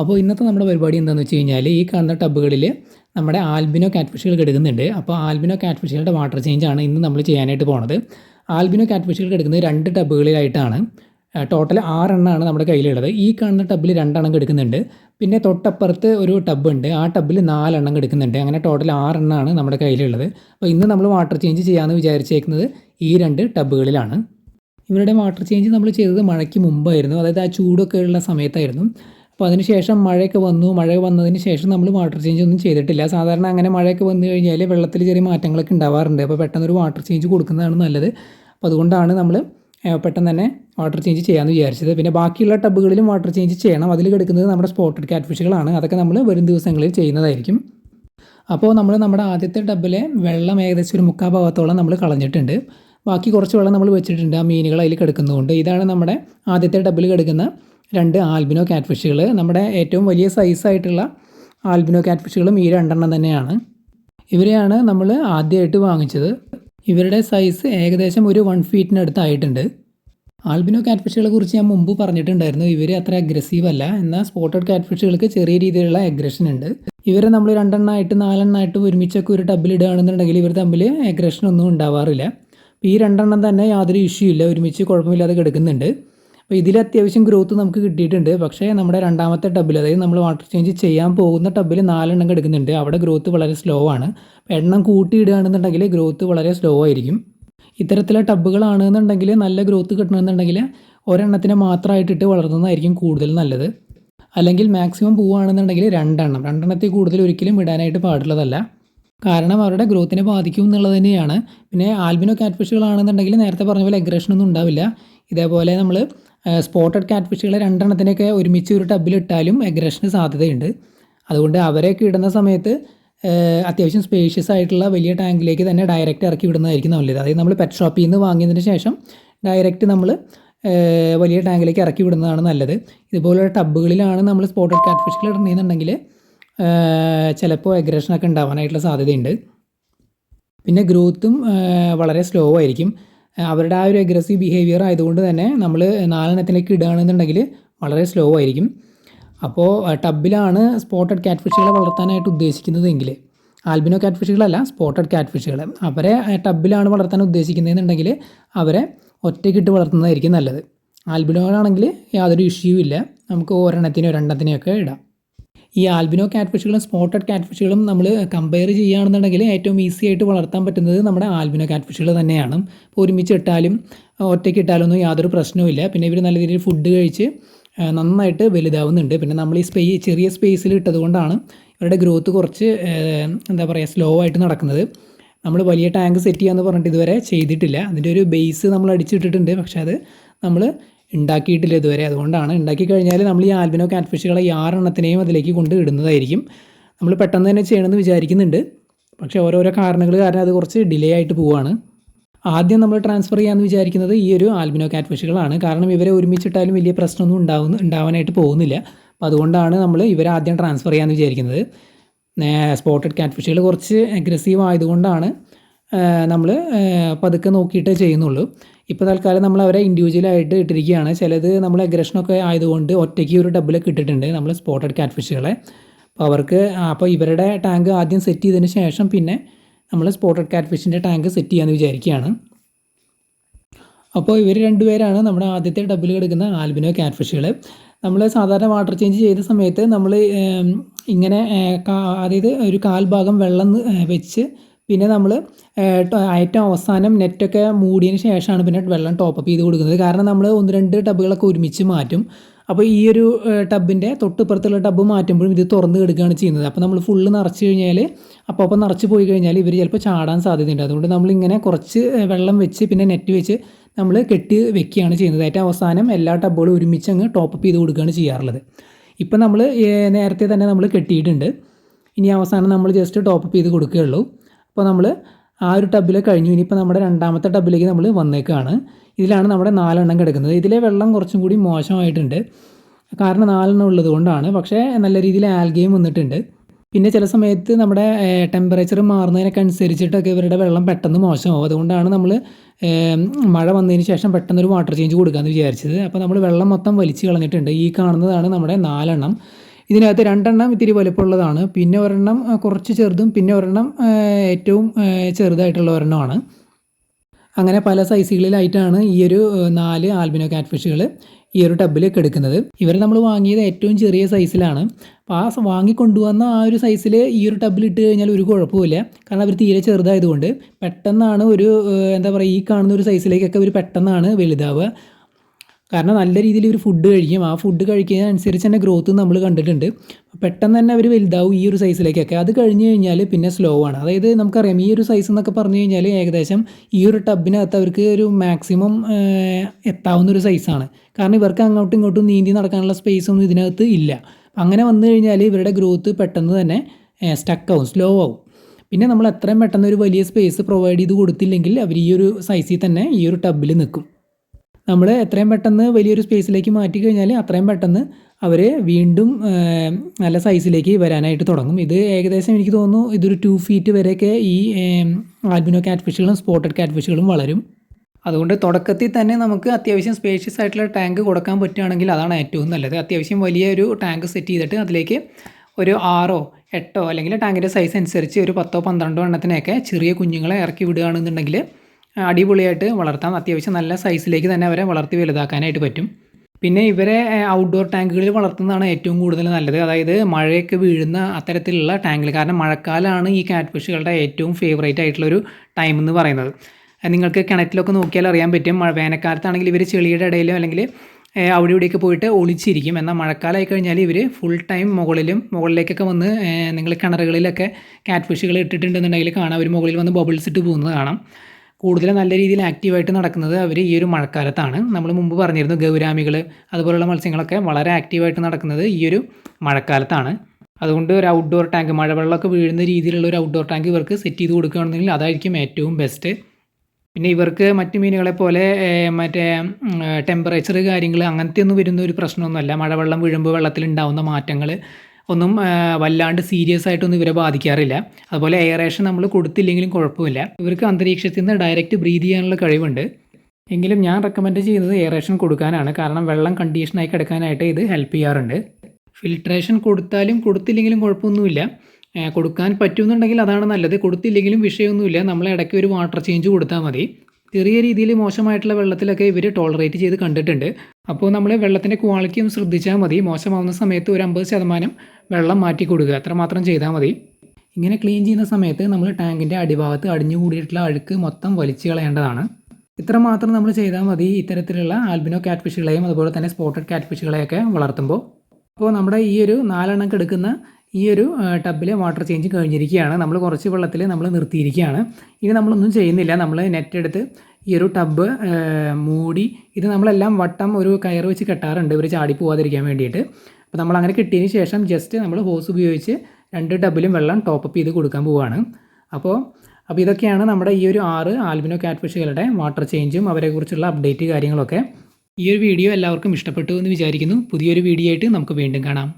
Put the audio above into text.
അപ്പോൾ ഇന്നത്തെ നമ്മുടെ പരിപാടി എന്താണെന്ന് വെച്ച് കഴിഞ്ഞാൽ ഈ കാണുന്ന ടബുകളിൽ നമ്മുടെ ആൽബിനോ കാറ്റ്ഫിഷുകൾ കിടക്കുന്നുണ്ട് അപ്പോൾ ആൽബിനോ കാറ്റ്ഫിഷുകളുടെ വാട്ടർ ചേഞ്ച് ആണ് ഇന്ന് നമ്മൾ ചെയ്യാനായിട്ട് പോണത്. ആൽബിനോ കാറ്റ്ഫിഷുകൾ കിടക്കുന്നത് രണ്ട് ടബുകളിലായിട്ടാണ് ടോട്ടൽ ആറെണ്ണമാണ് നമ്മുടെ കയ്യിലുള്ളത്. ഈ കാണുന്ന ടബിൽ രണ്ടെണ്ണം കിടക്കുന്നുണ്ട് പിന്നെ തൊട്ടപ്പുറത്ത് ഒരു ടബ് ഉണ്ട് ആ ടബിൽ നാലെണ്ണം കിടക്കുന്നുണ്ട് അങ്ങനെ ടോട്ടൽ ആറെണ്ണമാണ് നമ്മുടെ കയ്യിലുള്ളത്. അപ്പോൾ ഇന്ന് നമ്മൾ വാട്ടർ ചേഞ്ച് ചെയ്യാമെന്ന് വിചാരിച്ചേക്കുന്നത് ഈ രണ്ട് ടബുകളിലാണ് ഇവരുടെ വാട്ടർ ചേഞ്ച് നമ്മൾ ചെയ്തത് മഴയ്ക്ക് മുമ്പായിരുന്നു. അതായത് ആ ചൂടൊക്കെ ഉള്ള സമയത്തായിരുന്നു. അപ്പോൾ അതിനുശേഷം മഴയൊക്കെ വന്നു. മഴ വന്നതിന് ശേഷം നമ്മൾ വാട്ടർ ചേഞ്ച് ഒന്നും ചെയ്തിട്ടില്ല. സാധാരണ അങ്ങനെ മഴയൊക്കെ വന്നു കഴിഞ്ഞാൽ വെള്ളത്തിൽ ചെറിയ മാറ്റങ്ങളൊക്കെ ഉണ്ടാവാറുണ്ട്. അപ്പോൾ പെട്ടെന്നൊരു വാട്ടർ ചേഞ്ച് കൊടുക്കുന്നതാണ് നല്ലത്. അപ്പോൾ അതുകൊണ്ടാണ് നമ്മൾ പെട്ടെന്ന് തന്നെ വാട്ടർ ചേഞ്ച് ചെയ്യാമെന്ന് വിചാരിച്ചത്. പിന്നെ ബാക്കിയുള്ള ടബുകളിലും വാട്ടർ ചേഞ്ച് ചെയ്യണം. അതിൽ കിടക്കുന്നത് നമ്മുടെ സ്പോട്ടഡ് കാറ്റ്ഫിഷുകളാണ് അതൊക്കെ നമ്മൾ വരും ദിവസങ്ങളിൽ ചെയ്യുന്നതായിരിക്കും. അപ്പോൾ നമ്മൾ നമ്മുടെ ആദ്യത്തെ ടബിലെ വെള്ളം ഏകദേശം ഒരു മുക്കാൽ ഭാഗത്തോളം നമ്മൾ കളഞ്ഞിട്ടുണ്ട്. ബാക്കി കുറച്ച് വെള്ളം നമ്മൾ വെച്ചിട്ടുണ്ട് ആ മീനുകൾ അതിൽ കിടക്കുന്നതുകൊണ്ട്. ഇതാണ് നമ്മുടെ ആദ്യത്തെ ടബിൽ കിടക്കുന്ന രണ്ട് ആൽബിനോ കാറ്റ്ഫിഷുകൾ നമ്മുടെ ഏറ്റവും വലിയ സൈസായിട്ടുള്ള ആൽബിനോ കാറ്റ്ഫിഷുകളും ഈ രണ്ടെണ്ണം തന്നെയാണ്. ഇവരെയാണ് നമ്മൾ ആദ്യമായിട്ട് വാങ്ങിച്ചത്. ഇവരുടെ സൈസ് ഏകദേശം ഒരു വൺ ഫീറ്റിനടുത്തായിട്ടുണ്ട്. ആൽബിനോ കാറ്റ്ഫിഷുകളെ കുറിച്ച് ഞാൻ മുമ്പ് പറഞ്ഞിട്ടുണ്ടായിരുന്നു ഇവർ അത്ര അഗ്രസീവ് അല്ല. എന്നാൽ സ്പോട്ടഡ് കാറ്റ്ഫിഷുകൾക്ക് ചെറിയ രീതിയിലുള്ള അഗ്രഷൻ ഉണ്ട്. ഇവരെ നമ്മൾ രണ്ടെണ്ണമായിട്ട് നാലെണ്ണമായിട്ട് ഒരുമിച്ചൊക്കെ ഒരു ടബിൽ ഇടുകയാണെന്നുണ്ടെങ്കിൽ ഇവർ തമ്മിൽ അഗ്രഷൻ ഒന്നും ഉണ്ടാവാറില്ല. ഈ രണ്ടെണ്ണം തന്നെ യാതൊരു ഇഷ്യൂ ഇല്ല. ഒരുമിച്ച് കുഴപ്പമില്ലാതെ കിടക്കുന്നുണ്ട്. അപ്പോൾ ഇതിൽ അത്യാവശ്യം ഗ്രോത്ത് നമുക്ക് കിട്ടിയിട്ടുണ്ട്. പക്ഷേ നമ്മുടെ രണ്ടാമത്തെ ടബിൽ അതായത് നമ്മൾ വാട്ടർ ചേഞ്ച് ചെയ്യാൻ പോകുന്ന ടബിൽ നാലെണ്ണം കിടക്കുന്നുണ്ട് അവിടെ ഗ്രോത്ത് വളരെ സ്ലോ ആണ്. എണ്ണം കൂട്ടിയിടുകയാണെന്നുണ്ടെങ്കിൽ ഗ്രോത്ത് വളരെ സ്ലോ ആയിരിക്കും. ഇത്തരത്തിലെ ടബുകളാണെന്നുണ്ടെങ്കിൽ നല്ല ഗ്രോത്ത് കിട്ടണമെന്നുണ്ടെങ്കിൽ ഒരെണ്ണത്തിനെ മാത്രമായിട്ടിട്ട് വളർത്തുന്നതായിരിക്കും കൂടുതൽ നല്ലത്. അല്ലെങ്കിൽ മാക്സിമം പോവുകയാണെന്നുണ്ടെങ്കിൽ രണ്ടെണ്ണം. രണ്ടെണ്ണത്തിൽ കൂടുതൽ ഒരിക്കലും ഇടാനായിട്ട് പാടുള്ളതല്ല. കാരണം അവരുടെ ഗ്രോത്തിനെ ബാധിക്കും എന്നുള്ളത് തന്നെയാണ്. പിന്നെ ആൽബിനോ കാറ്റ്ഫിഷുകളാണെന്നുണ്ടെങ്കിൽ നേരത്തെ പറഞ്ഞ പോലെ അഗ്രഷൻ ഒന്നും ഉണ്ടാവില്ല. ഇതേപോലെ നമ്മൾ സ്പോട്ടഡ് കാറ്റ് ഫിഷുകളെ രണ്ടെണ്ണത്തിനൊക്കെ ഒരുമിച്ച് ഒരു ടബിലിട്ടാലും അഗ്രഷന് സാധ്യതയുണ്ട്. അതുകൊണ്ട് അവരെയൊക്കെ ഇടുന്ന സമയത്ത് അത്യാവശ്യം സ്പേഷ്യസ് ആയിട്ടുള്ള വലിയ ടാങ്കിലേക്ക് തന്നെ ഡയറക്റ്റ് ഇറക്കി വിടുന്നതായിരിക്കും നല്ലത്. അതായത് നമ്മൾ പെറ്റ് ഷോപ്പിൽ നിന്ന് വാങ്ങിയതിന് ശേഷം ഡയറക്റ്റ് നമ്മൾ വലിയ ടാങ്കിലേക്ക് ഇറക്കി വിടുന്നതാണ് നല്ലത്. ഇതുപോലുള്ള ടബുകളിലാണ് നമ്മൾ സ്പോട്ടഡ് കാറ്റ് ഫിഷുകൾ ഇടുന്നതെന്നുണ്ടെങ്കിൽ ചിലപ്പോൾ അഗ്രഷനൊക്കെ ഉണ്ടാവാനായിട്ടുള്ള സാധ്യതയുണ്ട്. പിന്നെ ഗ്രോത്തും വളരെ സ്ലോ ആയിരിക്കും. അവരുടെ ആ ഒരു അഗ്രസീവ് ബിഹേവിയർ ആയതുകൊണ്ട് തന്നെ നമ്മൾ നാലെണ്ണത്തിലേക്ക് ഇടുകയാണെന്നുണ്ടെങ്കിൽ വളരെ സ്ലോ ആയിരിക്കും. അപ്പോൾ ടബിലാണ് സ്പോട്ടഡ് ക്യാറ്റ് ഫിഷുകളെ വളർത്താനായിട്ട് ഉദ്ദേശിക്കുന്നതെങ്കിൽ ആൽബിനോ ക്യാറ്റ് ഫിഷുകളല്ല സ്പോട്ടഡ് ക്യാറ്റ് ഫിഷുകൾ അവരെ ടബിലാണ് വളർത്താൻ ഉദ്ദേശിക്കുന്നതെന്നുണ്ടെങ്കിൽ അവരെ ഒറ്റയ്ക്കിട്ട് വളർത്തുന്നതായിരിക്കും നല്ലത്. ആൽബിനോ ആണെങ്കിൽ യാതൊരു ഇഷ്യൂ ഇല്ല. നമുക്ക് ഒരെണ്ണത്തിനോ രണ്ടെണ്ണത്തിനെയൊക്കെ ഇടാം. ഈ ആൽബിനോ കാറ്റ്ഫിഷുകളും സ്പോട്ടഡ് കാറ്റ്ഫിഷുകളും നമ്മൾ കമ്പയർ ചെയ്യുകയാണെന്നുണ്ടെങ്കിൽ ഏറ്റവും ഈസി ആയിട്ട് വളർത്താൻ പറ്റുന്നത് നമ്മുടെ ആൽബിനോ കാറ്റ്ഫിഷുകൾ തന്നെയാണ്. ഒരുമിച്ച് ഇട്ടാലും ഒറ്റയ്ക്ക് ഇട്ടാലൊന്നും യാതൊരു പ്രശ്നവുമില്ല പിന്നെ ഇവർ നല്ല രീതിയിൽ ഫുഡ് കഴിച്ച് നന്നായിട്ട് വലുതാവുന്നുണ്ട്. പിന്നെ നമ്മൾ ഈ സ്പേ ചെറിയ സ്പേസിൽ ഇട്ടതുകൊണ്ടാണ് ഇവരുടെ ഗ്രോത്ത് കുറച്ച് എന്താ പറയുക സ്ലോ ആയിട്ട് നടക്കുന്നത്. നമ്മൾ വലിയ ടാങ്ക് സെറ്റ് ചെയ്യാമെന്ന് പറഞ്ഞിട്ട് ഇതുവരെ ചെയ്തിട്ടില്ല. അതിന്റെ ഒരു ബേസ് നമ്മൾ അടിച്ചിട്ടിട്ടുണ്ട്. പക്ഷേ അത് നമ്മൾ ഉണ്ടാക്കിയിട്ടില്ല ഇതുവരെ. അതുകൊണ്ടാണ് ഉണ്ടാക്കി കഴിഞ്ഞാൽ നമ്മൾ ഈ ആൽബിനോ കാറ്റ് ഫിഷുകളെ ഈ ആറെണ്ണത്തിനെയും അതിലേക്ക് കൊണ്ട് ഇടുന്നതായിരിക്കും. നമ്മൾ പെട്ടെന്ന് തന്നെ ചെയ്യണമെന്ന് വിചാരിക്കുന്നുണ്ട്. പക്ഷേ ഓരോരോ കാരണങ്ങൾ കാരണം അത് കുറച്ച് ഡിലേ ആയിട്ട് പോവുകയാണ് ആദ്യം നമ്മൾ ട്രാൻസ്ഫർ ചെയ്യാമെന്ന് വിചാരിക്കുന്നത് ഈ ഒരു ആൽബിനോ കാറ്റ്ഫിഷുകളാണ് കാരണം ഇവരെ ഒരുമിച്ചിട്ടാലും വലിയ പ്രശ്നമൊന്നും ഉണ്ടാവുന്ന ഉണ്ടാവാനായിട്ട് പോകുന്നില്ല. അപ്പോൾ അതുകൊണ്ടാണ് നമ്മൾ ഇവരെ ആദ്യം ട്രാൻസ്ഫർ ചെയ്യാമെന്ന് വിചാരിക്കുന്നത്. സ്പോട്ടഡ് കാറ്റ്ഫിഷുകൾ കുറച്ച് അഗ്രസീവ് ആയതുകൊണ്ടാണ് നമ്മൾ പതുക്കെ നോക്കിയിട്ടേ ചെയ്യുന്നുള്ളൂ. ഇപ്പോൾ തൽക്കാലം നമ്മൾ അവരെ ഇൻഡിവിജ്വലായിട്ട് ഇട്ടിരിക്കുകയാണ്. ചിലത് നമ്മൾ അഗ്രഷനൊക്കെ ആയതുകൊണ്ട് ഒറ്റയ്ക്ക് ഒരു ഡബിളൊക്കെ ഇട്ടിട്ടുണ്ട് നമ്മൾ സ്പോട്ടഡ് കാറ്റ്ഫിഷുകളെ അപ്പോൾ അവർക്ക് അപ്പോൾ ഇവരുടെ ടാങ്ക് ആദ്യം സെറ്റ് ചെയ്തതിന് ശേഷം പിന്നെ നമ്മൾ സ്പോട്ടഡ് കാറ്റ് ഫിഷിന്റെ ടാങ്ക് സെറ്റ് ചെയ്യാമെന്ന് വിചാരിക്കുകയാണ്. അപ്പോൾ ഇവർ രണ്ടുപേരാണ് നമ്മുടെ ആദ്യത്തെ ഡബിൾ കിടക്കുന്ന ആൽബിനോ കാറ്റ്ഫിഷുകൾ നമ്മൾ സാധാരണ വാട്ടർ ചേഞ്ച് ചെയ്ത സമയത്ത് നമ്മൾ ഇങ്ങനെ അതായത് ഒരു കാൽ ഭാഗം വെള്ളം വെച്ച് പിന്നെ നമ്മൾ ഏറ്റവും അവസാനം നെറ്റൊക്കെ മൂടിയതിന് ശേഷമാണ് പിന്നെ വെള്ളം ടോപ്പപ്പ് ചെയ്ത് കൊടുക്കുന്നത്. കാരണം നമ്മൾ ഒന്ന് രണ്ട് ടബുകളൊക്കെ ഒരുമിച്ച് മാറ്റും. അപ്പോൾ ഈ ഒരു ടബിന്റെ തൊട്ടിപ്പുറത്തുള്ള ടബ് മാറ്റുമ്പോഴും ഇത് തുറന്ന് കിടക്കുകയാണ് ചെയ്യുന്നത്. അപ്പോൾ നമ്മൾ ഫുള്ള് നിറച്ച് കഴിഞ്ഞാൽ അപ്പോൾ അപ്പോൾ നിറച്ച് പോയി കഴിഞ്ഞാൽ ഇവർ ചിലപ്പോൾ ചാടാൻ സാധ്യതയുണ്ട്. അതുകൊണ്ട് നമ്മളിങ്ങനെ കുറച്ച് വെള്ളം വെച്ച് പിന്നെ നെറ്റ് വെച്ച് നമ്മൾ കെട്ടി വെക്കുകയാണ് ചെയ്യുന്നത്. ഏറ്റവും അവസാനം എല്ലാ ടബുകളും ഒരുമിച്ച് അങ്ങ് ടോപ്പപ്പ് ചെയ്ത് കൊടുക്കുകയാണ് ചെയ്യാറുള്ളത്. ഇപ്പം നമ്മൾ നേരത്തെ തന്നെ നമ്മൾ കെട്ടിയിട്ടുണ്ട്. ഇനി അവസാനം നമ്മൾ ജസ്റ്റ് ടോപ്പപ്പ് ചെയ്ത് കൊടുക്കുകയുള്ളൂ. അപ്പോൾ നമ്മൾ ആ ഒരു ടബിൽ കഴിഞ്ഞു. ഇനിയിപ്പോൾ നമ്മുടെ രണ്ടാമത്തെ ടബിലേക്ക് നമ്മൾ വന്നേക്കാണ്. ഇതിലാണ് നമ്മുടെ നാലെണ്ണം കിടക്കുന്നത്. ഇതിലെ വെള്ളം കുറച്ചും കൂടി മോശമായിട്ടുണ്ട്. കാരണം നാലെണ്ണം ഉള്ളത് കൊണ്ടാണ്. പക്ഷേ നല്ല രീതിയിൽ ആൽഗയും വന്നിട്ടുണ്ട്. പിന്നെ ചില സമയത്ത് നമ്മുടെ ടെമ്പറേച്ചർ മാറുന്നതിനൊക്കെ അനുസരിച്ചിട്ടൊക്കെ ഇവരുടെ വെള്ളം പെട്ടെന്ന് മോശമാവും. അതുകൊണ്ടാണ് നമ്മൾ മഴ വന്നതിന് ശേഷം പെട്ടെന്നൊരു വാട്ടർ ചേഞ്ച് കൊടുക്കാമെന്ന് വിചാരിച്ചത്. അപ്പോൾ നമ്മൾ വെള്ളം മൊത്തം വലിച്ചു കളഞ്ഞിട്ടുണ്ട്. ഈ കാണുന്നതാണ് നമ്മുടെ നാലെണ്ണം. ഇതിനകത്ത് രണ്ടെണ്ണം ഇത്തിരി വലുപ്പമുള്ളതാണ്. പിന്നെ ഒരെണ്ണം കുറച്ച് ചെറുതും പിന്നെ ഒരെണ്ണം ഏറ്റവും ചെറുതായിട്ടുള്ള ഒരെണ്ണമാണ്. അങ്ങനെ പല സൈസുകളിലായിട്ടാണ് ഈ ഒരു നാല് ആൽബിനോ കാറ്റ്ഫിഷുകൾ ഈ ഒരു ടബിൽ എടുക്കുന്നത്. ഇവർ നമ്മൾ വാങ്ങിയത് ഏറ്റവും ചെറിയ സൈസിലാണ്. അപ്പോൾ ആ വാങ്ങിക്കൊണ്ടുവന്ന ആ ഒരു സൈസിൽ ഈ ഒരു ടബിൽ ഇട്ട് കഴിഞ്ഞാൽ ഒരു കുഴപ്പമില്ല കാരണം അവർ തീരെ ചെറുതായതുകൊണ്ട് പെട്ടെന്നാണ് ഒരു എന്താ പറയുക ഈ കാണുന്ന ഒരു സൈസിലേക്കൊക്കെ അവർ പെട്ടെന്നാണ് വലുതാവുക. കാരണം നല്ല രീതിയിൽ ഇവർ ഫുഡ് കഴിക്കും. ആ ഫുഡ് കഴിക്കുന്നതിനനുസരിച്ച് തന്നെ ഗ്രോത്ത് നമ്മൾ കണ്ടിട്ടുണ്ട്. പെട്ടെന്ന് തന്നെ അവർ വലുതാവും ഈ ഒരു സൈസിലേക്കൊക്കെ അത് കഴിഞ്ഞ് കഴിഞ്ഞാൽ പിന്നെ സ്ലോ ആണ്. അതായത് നമുക്കറിയാം ഈ ഒരു സൈസ് എന്നൊക്കെ പറഞ്ഞു കഴിഞ്ഞാൽ ഏകദേശം ഈ ഒരു ടബിനകത്ത് അവർക്ക് ഒരു മാക്സിമം എത്താവുന്ന ഒരു സൈസാണ് കാരണം ഇവർക്ക് അങ്ങോട്ടും ഇങ്ങോട്ടും നീന്തി നടക്കാനുള്ള സ്പേസ് ഒന്നും ഇതിനകത്ത് ഇല്ല. അങ്ങനെ വന്നു കഴിഞ്ഞാൽ ഇവരുടെ ഗ്രോത്ത് പെട്ടെന്ന് തന്നെ സ്റ്റക്കാവും സ്ലോ ആവും പിന്നെ നമ്മൾ എത്രയും പെട്ടെന്ന് ഒരു വലിയ സ്പേസ് പ്രൊവൈഡ് ചെയ്ത് കൊടുത്തില്ലെങ്കിൽ അവർ ഈ ഒരു സൈസിൽ തന്നെ ഈ ഒരു ടബിൽ നിൽക്കും. നമ്മൾ എത്രയും പെട്ടെന്ന് വലിയൊരു സ്പേസിലേക്ക് മാറ്റി കഴിഞ്ഞാൽ അത്രയും പെട്ടെന്ന് അവർ വീണ്ടും നല്ല സൈസിലേക്ക് വരാനായിട്ട് തുടങ്ങും. ഇത് ഏകദേശം എനിക്ക് തോന്നുന്നു ഇതൊരു ടു ഫീറ്റ് വരെയൊക്കെ ഈ ആൽബിനോ കാറ്റ് ഫിഷുകളും സ്പോട്ടഡ് കാറ്റ് ഫിഷുകളും വളരും. അതുകൊണ്ട് തുടക്കത്തിൽ തന്നെ നമുക്ക് അത്യാവശ്യം സ്പേഷ്യസ് ആയിട്ടുള്ള ടാങ്ക് കൊടുക്കാൻ പറ്റുകയാണെങ്കിൽ അതാണ് ഏറ്റവും നല്ലത്. അത്യാവശ്യം വലിയൊരു ടാങ്ക് സെറ്റ് ചെയ്തിട്ട് അതിലേക്ക് ഒരു ആറോ എട്ടോ അല്ലെങ്കിൽ ടാങ്കിന്റെ സൈസ് അനുസരിച്ച് ഒരു പത്തോ പന്ത്രണ്ടോ എണ്ണത്തിനെയൊക്കെ ചെറിയ കുഞ്ഞുങ്ങളെ ഇറക്കി വിടുകയാണെന്നുണ്ടെങ്കിൽ അടിപൊളിയായിട്ട് വളർത്താം. അത്യാവശ്യം നല്ല സൈസിലേക്ക് തന്നെ അവരെ വളർത്തി വലുതാക്കാനായിട്ട് പറ്റും. പിന്നെ ഇവരെ ഔട്ട്ഡോർ ടാങ്കുകളിൽ വളർത്തുന്നതാണ് ഏറ്റവും കൂടുതൽ നല്ലത്. അതായത് മഴയൊക്കെ വീഴുന്ന അത്തരത്തിലുള്ള ടാങ്കിൽ കാരണം മഴക്കാലമാണ് ഈ കാറ്റ് ഫിഷുകളുടെ ഏറ്റവും ഫേവറേറ്റ് ആയിട്ടുള്ളൊരു ടൈം എന്ന് പറയുന്നത്. നിങ്ങൾക്ക് കിണറ്റിലൊക്കെ നോക്കിയാൽ അറിയാൻ പറ്റും. മഴ വേനൽക്കാലത്താണെങ്കിൽ ഇവർ ചെളിയുടെ ഇടയിലോ അല്ലെങ്കിൽ അവിടെ ഇവിടെയൊക്കെ പോയിട്ട് ഒളിച്ചിരിക്കും. എന്നാൽ മഴക്കാലമായി കഴിഞ്ഞാൽ ഇവർ ഫുൾ ടൈം മുകളിലും മുകളിലേക്കൊക്കെ വന്ന് നിങ്ങൾ കിണറുകളിലൊക്കെ കാറ്റ് ഫിഷുകൾ ഇട്ടിട്ടുണ്ടെന്നുണ്ടെങ്കിൽ കാണാം. അവർ മുകളിൽ വന്ന് ബബിൾസ് ഇട്ട് പോകുന്നത് കാണാം. കൂടുതൽ നല്ല രീതിയിൽ ആക്റ്റീവായിട്ട് നടക്കുന്നത് അവർ ഈ ഒരു മഴക്കാലത്താണ്. നമ്മൾ മുമ്പ് പറഞ്ഞിരുന്നു ഗൗരാമികൾ അതുപോലുള്ള മത്സ്യങ്ങളൊക്കെ വളരെ ആക്റ്റീവായിട്ട് നടക്കുന്നത് ഈ ഒരു മഴക്കാലത്താണ്. അതുകൊണ്ട് ഒരു ഔട്ട്ഡോർ ടാങ്ക് മഴവെള്ളമൊക്കെ വീഴുന്ന രീതിയിലുള്ള ഒരു ഔട്ട്ഡോർ ടാങ്ക് ഇവർക്ക് സെറ്റ് ചെയ്ത് കൊടുക്കുകയാണെന്നുണ്ടെങ്കിൽ അതായിരിക്കും ഏറ്റവും ബെസ്റ്റ് പിന്നെ ഇവർക്ക് മറ്റ് മീനുകളെ പോലെ മറ്റേ ടെമ്പറേച്ചർ കാര്യങ്ങൾ അങ്ങനത്തെ ഒന്നും വരുന്ന ഒരു പ്രശ്നമൊന്നുമല്ല. മഴവെള്ളം വീഴുമ്പോൾ വെള്ളത്തിലുണ്ടാവുന്ന മാറ്റങ്ങൾ ഒന്നും വല്ലാണ്ട് സീരിയസ് ആയിട്ടൊന്നും ഇവരെ ബാധിക്കാറില്ല. അതുപോലെ എയറേഷൻ നമ്മൾ കൊടുത്തില്ലെങ്കിലും കുഴപ്പമില്ല. ഇവർക്ക് അന്തരീക്ഷത്തിൽ നിന്ന് ഡയറക്റ്റ് ബ്രീത് ചെയ്യാനുള്ള കഴിവുണ്ട്. എങ്കിലും ഞാൻ റെക്കമെൻഡ് ചെയ്യുന്നത് എയറേഷൻ കൊടുക്കാനാണ്. കാരണം വെള്ളം കണ്ടീഷനായി കിടക്കാനായിട്ട് ഇത് ഹെൽപ്പ് ചെയ്യാറുണ്ട്. ഫിൽട്രേഷൻ കൊടുത്താലും കൊടുത്തില്ലെങ്കിലും കുഴപ്പമൊന്നുമില്ല. കൊടുക്കാൻ പറ്റുമെന്നുണ്ടെങ്കിൽ അതാണ് നല്ലത്. കൊടുത്തില്ലെങ്കിലും വിഷയമൊന്നുമില്ല. നമ്മൾ ഇടയ്ക്ക് ഒരു വാട്ടർ ചേഞ്ച് കൊടുത്താൽ മതി. ചെറിയ രീതിയിൽ മോശമായിട്ടുള്ള വെള്ളത്തിലൊക്കെ ഇവർ ടോളറേറ്റ് ചെയ്ത് കണ്ടിട്ടുണ്ട്. അപ്പോൾ നമ്മൾ വെള്ളത്തിന്റെ ക്വാളിറ്റി ഒന്ന് ശ്രദ്ധിച്ചാൽ മതി. മോശമാവുന്ന സമയത്ത് ഒരു അമ്പത് ശതമാനം വെള്ളം മാറ്റി കൊടുക്കുക. അത്രമാത്രം ചെയ്താൽ മതി. ഇങ്ങനെ ക്ലീൻ ചെയ്യുന്ന സമയത്ത് നമ്മൾ ടാങ്കിന്റെ അടിഭാഗത്ത് അടിഞ്ഞു കൂടിയിട്ടുള്ള അഴുക്ക് മൊത്തം വലിച്ചു കളയേണ്ടതാണ്. ഇത്ര മാത്രം നമ്മൾ ചെയ്താൽ മതി ഇത്തരത്തിലുള്ള ആൽബിനോ കാറ്റ്ഫിഷുകളെയും അതുപോലെ തന്നെ സ്പോട്ടഡ് കാറ്റ്ഫിഷുകളെയൊക്കെ വളർത്തുമ്പോൾ അപ്പോൾ നമ്മുടെ ഈ ഒരു നാലെണ്ണം എടുക്കുന്ന ഈ ഒരു ടബിൽ വാട്ടർ ചേഞ്ച് കഴിഞ്ഞിരിക്കുകയാണ്. നമ്മൾ കുറച്ച് വെള്ളത്തിൽ നമ്മൾ നിർത്തിയിരിക്കുകയാണ്. ഇനി നമ്മളൊന്നും ചെയ്യുന്നില്ല. നമ്മൾ നെറ്റ് എടുത്ത് ഈ ഒരു ടബ് മൂടി ഇത് നമ്മളെല്ലാം വട്ടം ഒരു കയർ വെച്ച് കെട്ടാറുണ്ട്. ഇവർ ചാടി പോവാതിരിക്കാൻ വേണ്ടിയിട്ട്. അപ്പോൾ നമ്മൾ അങ്ങനെ കിട്ടിയതിന് ശേഷം ജസ്റ്റ് നമ്മൾ ഹോസ് ഉപയോഗിച്ച് രണ്ട് ടബിലും വെള്ളം ടോപ്പപ്പ് ചെയ്ത് കൊടുക്കാൻ പോവുകയാണ് അപ്പോൾ അപ്പോൾ ഇതൊക്കെയാണ് നമ്മുടെ ഈ ഒരു ആറ് ആൽബിനോ കാറ്റ്ഫിഷുകളുടെ വാട്ടർ ചേഞ്ചും അവരെക്കുറിച്ചുള്ള അപ്ഡേറ്റ് കാര്യങ്ങളൊക്കെ. ഈ ഒരു വീഡിയോ എല്ലാവർക്കും ഇഷ്ടപ്പെട്ടു എന്ന് വിചാരിക്കുന്നു. പുതിയൊരു വീഡിയോ ആയിട്ട് നമുക്ക് വീണ്ടും കാണാം.